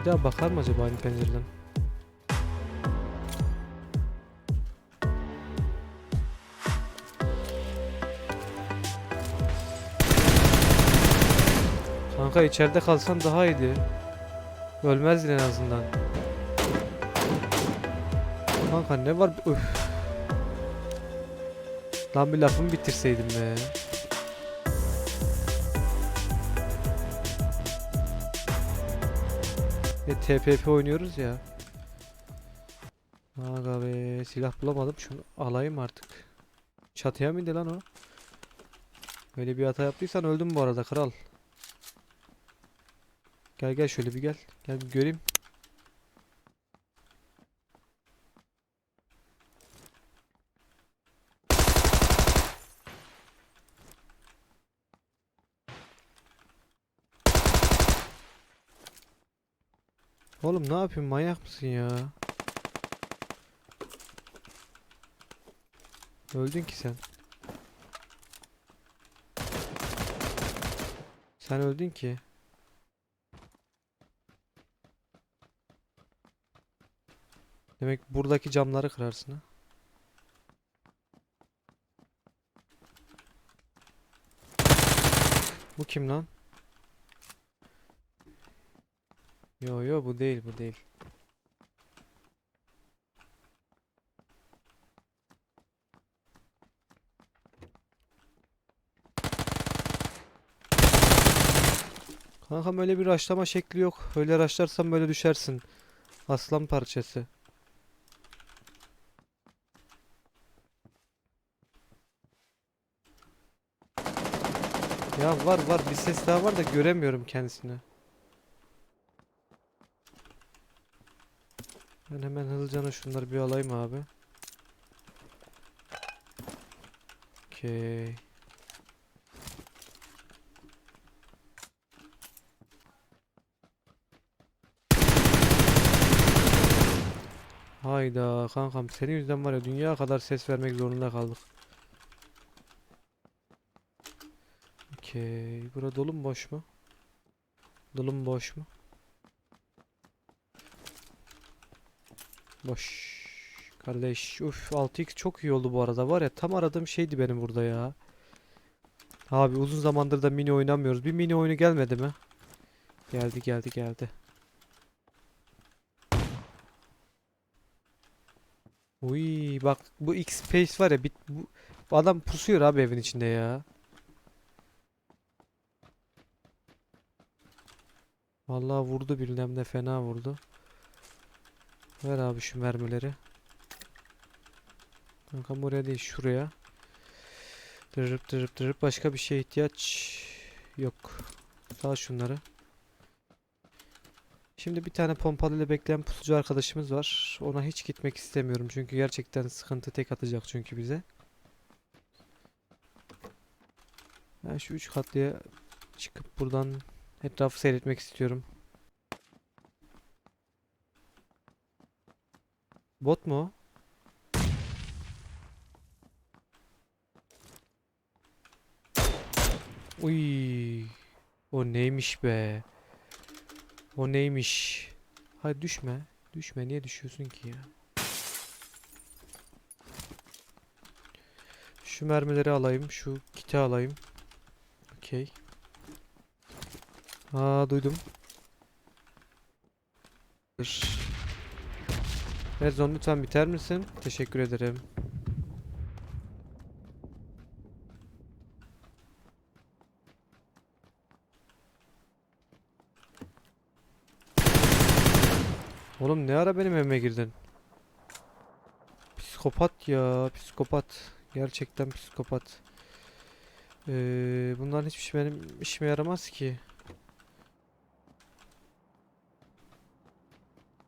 Bir daha bakar mı acaba aynı pencereden? Kanka içeride kalsan daha iyiydi. Ölmezdin en azından. Kanka ne var? Öf. Lan bir lafımı bitirseydim be. E, TPP oynuyoruz ya. Aga be silah bulamadım. Şunu alayım artık. Çatıya mı indi lan o? Böyle bir hata yaptıysan öldüm bu arada kral. Gel gel şöyle bir gel. Gel bir göreyim. Oğlum ne yapayım manyak mısın ya? Öldün ki sen. Sen öldün ki. Demek buradaki camları kırarsın ha. Bu kim lan? Yo yo bu değil bu değil. Kankam öyle bir raşlama şekli yok. Öyle raşlarsan böyle düşersin. Aslan parçası. Ya var var bir ses daha var da göremiyorum kendisini. Ben hemen hızlıca şunları bir alayım abi. Okey. Hayda kankam senin yüzünden var ya dünya kadar ses vermek zorunda kaldık. Okey. Bura dolu mu boş mu? Dolu mu boş mu? Boş. Kardeş. Uf 6x çok iyi oldu bu arada. Var ya tam aradığım şeydi benim burada ya. Abi uzun zamandır da mini oynamıyoruz. Bir mini oyunu gelmedi mi? Geldi geldi geldi. Uy bak bu X-Space var ya bit bu, bu adam pusuyor abi evin içinde ya. Vallahi vurdu bilmem ne fena vurdu. Ver abi şu mermileri. Kankam oraya değil şuraya. Dırıp dırıp dırıp başka bir şeye ihtiyaç yok. Al şunları. Şimdi bir tane pompalıyla bekleyen pusucu arkadaşımız var. Ona hiç gitmek istemiyorum çünkü gerçekten sıkıntı tek atacak çünkü bize. Ben şu üç katlıya çıkıp buradan etrafı seyretmek istiyorum. Bot mu o? Uy. O neymiş be? O neymiş? Hayır düşme. Düşme. Niye düşüyorsun ki ya? Şu mermileri alayım. Şu kiti alayım. Okey. Aa duydum. Rezon lütfen biter misin? Teşekkür ederim. Oğlum ne ara benim evime girdin? Psikopat ya, psikopat. Gerçekten psikopat. Ee, bunların hiçbir şey benim işime yaramaz ki.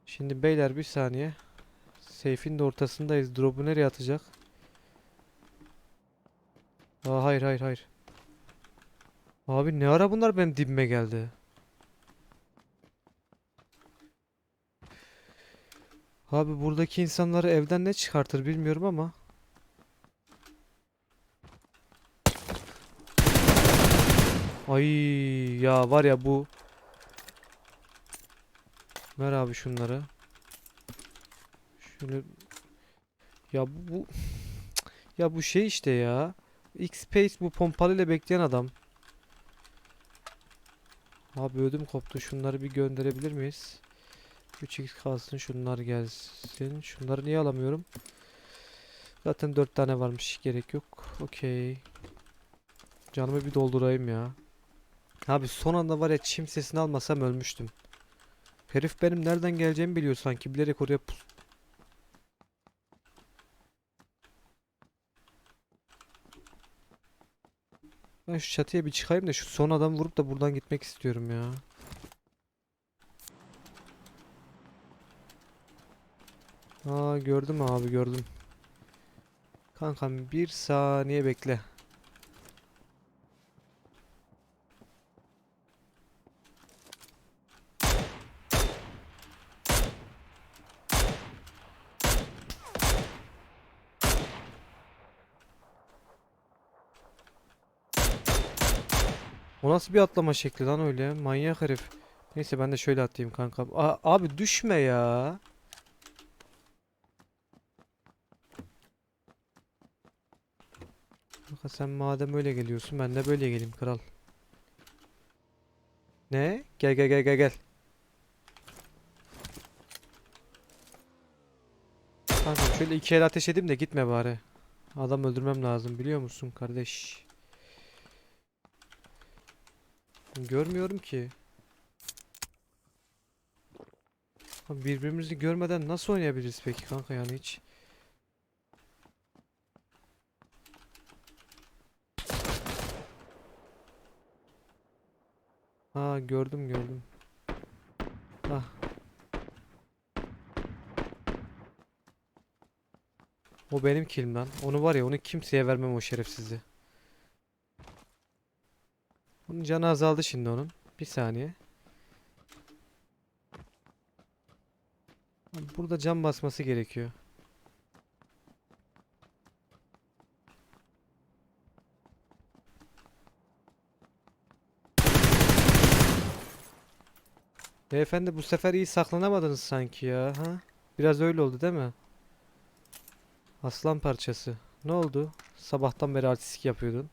Şimdi beyler bir saniye. Seyfin de ortasındayız. Drop'u nereye atacak? Aa, hayır hayır hayır. Abi ne ara bunlar benim dibime geldi? Abi buradaki insanları evden ne çıkartır bilmiyorum ama. Ay ya var ya bu. Ver abi şunları. Şöyle ya bu, bu ya bu şey işte ya. X-Space bu pompalıyla bekleyen adam. Abi ödüm koptu. Şunları bir gönderebilir miyiz? 3x kalsın şunlar gelsin. Şunları niye alamıyorum? Zaten 4 tane varmış. Gerek yok. Okey. Canımı bir doldurayım ya. Abi son anda var ya çim sesini almasam ölmüştüm. Herif benim nereden geleceğimi biliyor sanki. Bilerek oraya Ben şu çatıya bir çıkayım da şu son adam vurup da buradan gitmek istiyorum ya. Aa gördüm abi gördüm. Kankam bir saniye bekle. Nasıl bir atlama şekli lan öyle? Manyak herif. Neyse ben de şöyle atlayayım kanka. A- abi düşme ya. Kanka sen madem öyle geliyorsun ben de böyle geleyim kral. Ne? Gel gel gel gel gel. Kanka şöyle iki el ateş edeyim de gitme bari. Adam öldürmem lazım biliyor musun kardeş? Görmüyorum ki. Birbirimizi görmeden nasıl oynayabiliriz peki kanka yani hiç? Ha gördüm gördüm. Ah. O benim killim lan. Onu var ya onu kimseye vermem o şerefsizi. Canı azaldı şimdi onun. Bir saniye. Burada cam basması gerekiyor. Beyefendi bu sefer iyi saklanamadınız sanki ya. Ha? Biraz öyle oldu değil mi? Aslan parçası. Ne oldu? Sabahtan beri artistik yapıyordun.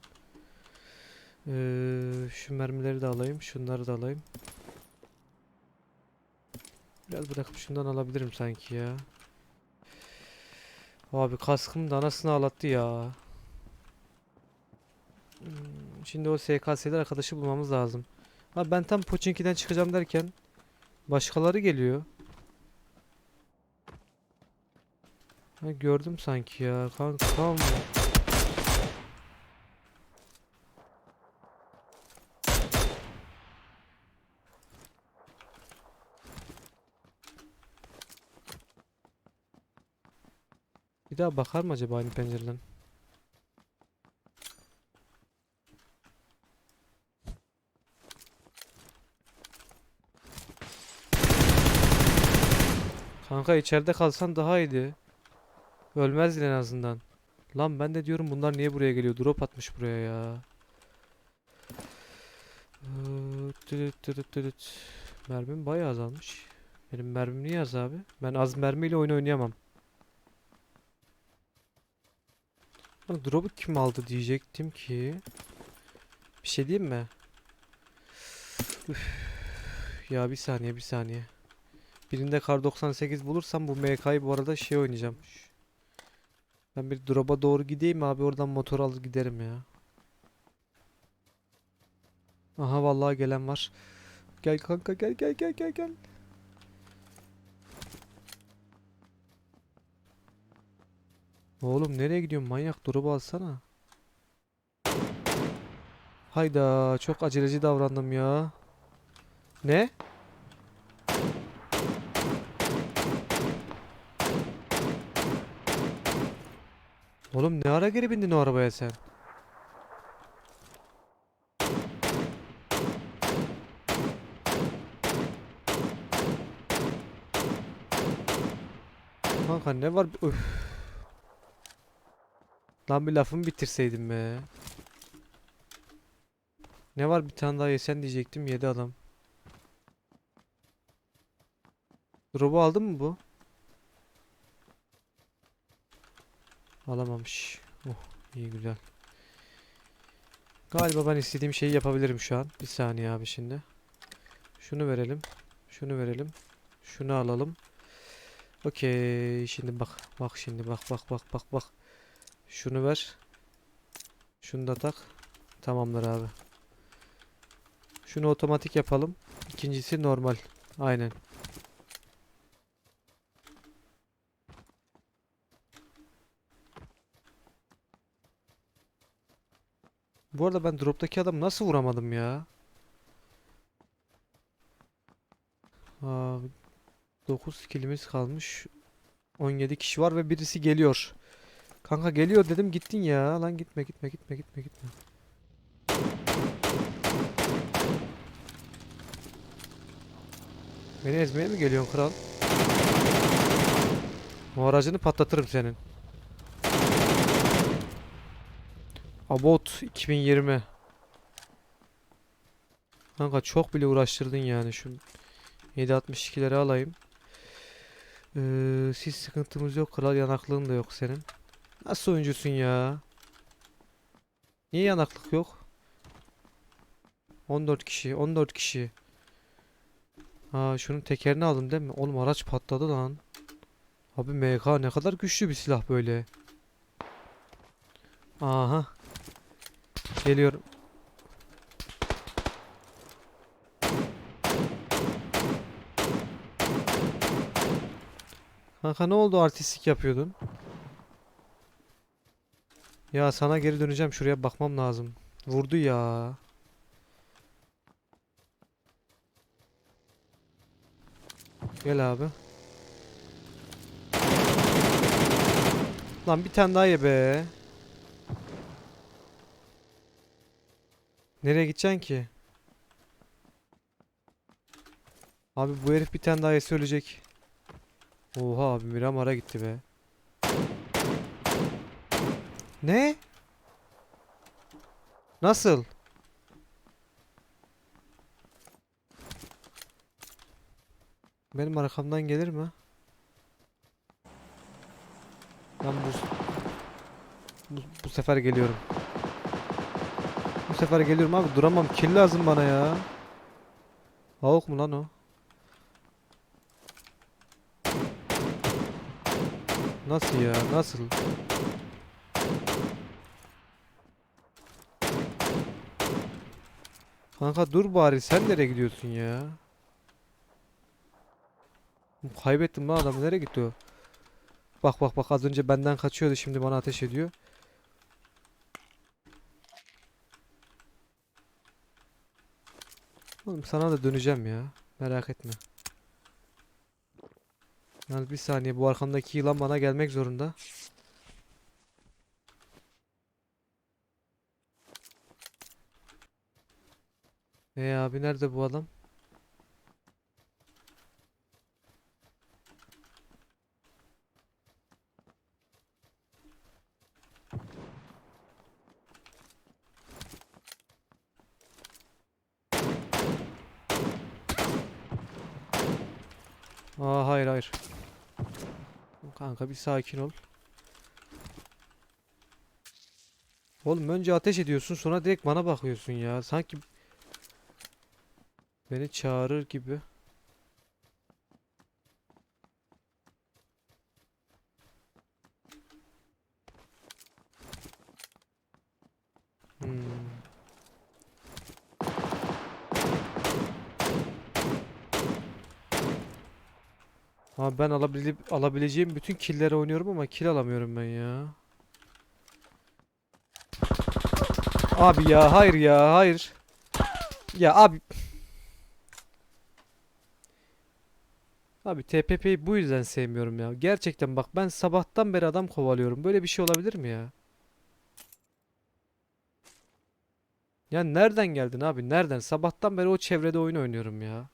Ee, şu mermileri de alayım. Şunları da alayım. Biraz bırakıp şundan alabilirim sanki ya. Abi kaskım da anasını ağlattı ya. Hmm, Şimdi o SKS'li arkadaşı bulmamız lazım. Abi ben tam Pochinki'den çıkacağım derken başkaları geliyor. Ha, gördüm sanki ya kankam. Bir daha bakar mı acaba aynı pencereden? Kanka içeride kalsan daha iyiydi. Ölmezdin en azından. Lan ben de diyorum bunlar niye buraya geliyor? Drop atmış buraya ya. Mermim bayağı azalmış. Benim mermim niye az abi? Ben az mermiyle oyun oynayamam. Lan drop'u kim aldı diyecektim ki. Bir şey diyeyim mi? Üf. Ya bir saniye bir saniye. Birinde kar 98 bulursam bu MK'yı bu arada şey oynayacağım. Ben bir drop'a doğru gideyim abi oradan motor alır giderim ya. Aha vallahi gelen var. Gel kanka gel gel gel gel gel. Oğlum nereye gidiyorsun manyak drop'u alsana. Hayda çok aceleci davrandım ya. Ne? Oğlum ne ara geri bindin o arabaya sen? Kanka ne var? Öf. Lan bir lafımı bitirseydim be. Ne var bir tane daha yesen diyecektim yedi adam. Drop'u aldın mı bu? Alamamış. Oh iyi güzel. Galiba ben istediğim şeyi yapabilirim şu an. Bir saniye abi şimdi. Şunu verelim. Şunu verelim. Şunu alalım. Okey. Şimdi bak. Bak şimdi bak bak bak bak bak. Şunu ver. Şunu da tak. Tamamdır abi. Şunu otomatik yapalım. İkincisi normal. Aynen. Bu arada ben drop'taki adamı nasıl vuramadım ya? Aa, 9 kilimiz kalmış. 17 kişi var ve birisi geliyor. Kanka geliyor dedim gittin ya. Lan gitme gitme gitme gitme gitme. Beni ezmeye mi geliyorsun kral? O aracını patlatırım senin. About 2020. Kanka çok bile uğraştırdın yani şu 7.62'leri alayım. Ee, siz sıkıntımız yok kral yanaklığın da yok senin. Nasıl oyuncusun ya? Niye yanaklık yok? 14 kişi 14 kişi. Ha şunun tekerini aldım değil mi? Oğlum araç patladı lan. Abi MK ne kadar güçlü bir silah böyle. Aha. Geliyorum. Kanka ne oldu artistlik yapıyordun? Ya sana geri döneceğim şuraya bakmam lazım. Vurdu ya. Gel abi. Lan bir tane daha ye be. Nereye gideceksin ki? Abi bu herif bir tane daha yese ölecek. Oha abi Miramar'a gitti be. Ne? Nasıl? Benim arkamdan gelir mi? Ben bu, bu, bu sefer geliyorum. Bu sefer geliyorum abi duramam. Kill lazım bana ya. Havuk mu lan o? Nasıl ya? Nasıl? Kanka dur bari sen nereye gidiyorsun ya? Kaybettim lan adamı nereye gitti o? Bak bak bak az önce benden kaçıyordu şimdi bana ateş ediyor. Oğlum sana da döneceğim ya. Merak etme. Yalnız bir saniye bu arkamdaki yılan bana gelmek zorunda. E abi nerede bu adam? Aa hayır hayır. Kanka bir sakin ol. Oğlum önce ateş ediyorsun sonra direkt bana bakıyorsun ya. Sanki beni çağırır gibi. Hmm. Abi ben alabile alabileceğim bütün killleri oynuyorum ama kill alamıyorum ben ya. Abi ya hayır ya hayır. Ya abi. Abi TPP'yi bu yüzden sevmiyorum ya. Gerçekten bak ben sabahtan beri adam kovalıyorum. Böyle bir şey olabilir mi ya? Ya nereden geldin abi? Nereden? Sabahtan beri o çevrede oyun oynuyorum ya.